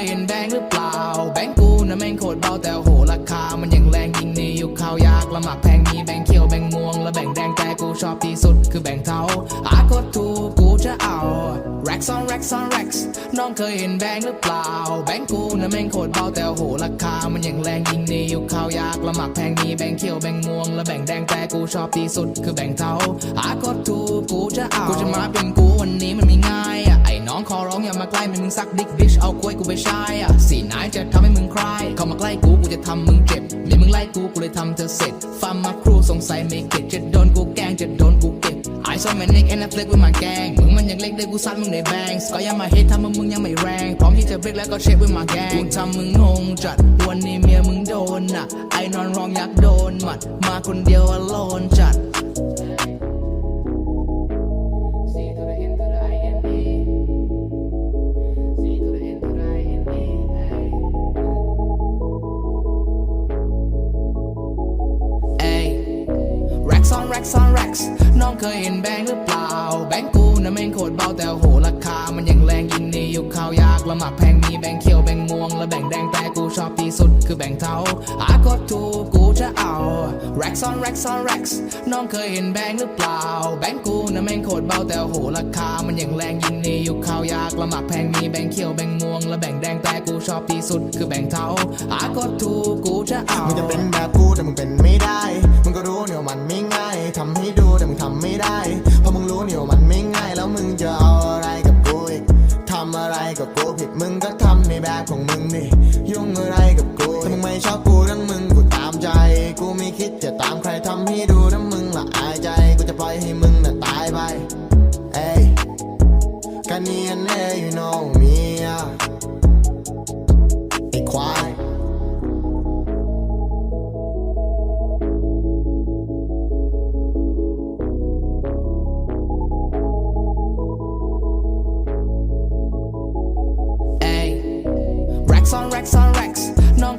งค์หรือเปล่า แบงค์กูนะแม่งโคตรเบาแต่โหราคา มันยังแรงยิ่งในยุคข้าวยากละหมักแพงมีแบงค์เขียวแบงค์ม่วงและแบงค์แดงแต่กูชอบที่สุดคือแบงค์เทาหากดถูกกูจะเอา racks on racks on racks น้องเคยเห็นแบงค์หรือเปล่า แบงค์กูนะแม่งโคตรเบาแต่โหราคา มันยังแรงยิ่งในยุคข้าวยากละหมักแพงมีแบงค์เขียวแบงค์ม่วงและแบงค์แดงแต่กูชอบที่สุดคือแบงค์เทาหากดถูกกูจะเอากูจะมาเป็นกูวันนี้มันไม่ง่าย ขอร้องอย่ามาใกล้ไม่มึงซักดิกบิชเอากล้วยกูไปใช้อะสีไหนจะทำให้มึงคลายเข้ามาใกล้กูกูจะทำมึงเจ็บเดี๋ยวมึงไล่กูกูเลยทำเธอเสร็จฟาร์มมาครูสงสัยไม่เก็ตจะโดนกูแกล้งจะโดนกูเก็บ I saw my neck and I flick with my gang มึงมันยังเล็กได้กูซัดมึงในแบงส์ก็ยังมาเฮททำมึงมึงยังไม่แรง พร้อมที่จะเบรกแล้วก็เช็ค with my gang กูทำมึงงงจัด วันนี้เมียมึงโดนน่ะไอ้นอนร้องอยากโดนหมัด มาคนเดียว alone จัด racks on racks on racks น้องเคยเห็นแบงค์หรือเปล่า แบงค์กูนะแม่งโคตรเบาแต่โหราคา มันยังแรงยิ่งในยุคข้าวยากละหมักแพงมีแบงค์เขียวแบงค์ม่วงและแบงค์แดงแต่กูชอบที่สุดคือแบงค์เทาหากดถูกกูจะเอา racks on racks on racks น้องเคยเห็นแบงค์หรือเปล่า แบงค์กูนะแม่งโคตรเบาแต่โหราคา มันยังแรงยิ่งในยุคข้าวยากละหมักแพงมีแบงค์เขียวแบงค์ม่วงและแบงค์แดงแต่กูชอบที่สุดคือแบงค์เทาหากดถูกกูจะเอามึงจะเป็นแบบ ทำให้ดูแต่มึงทำไม่ได้ เพราะมึงรู้เนี่ยว่ามันไม่ง่าย แล้วมึงจะเอาอะไรกับกูอีกทำอะไรกับกูผิดมึงก็ทำในแบบของมึง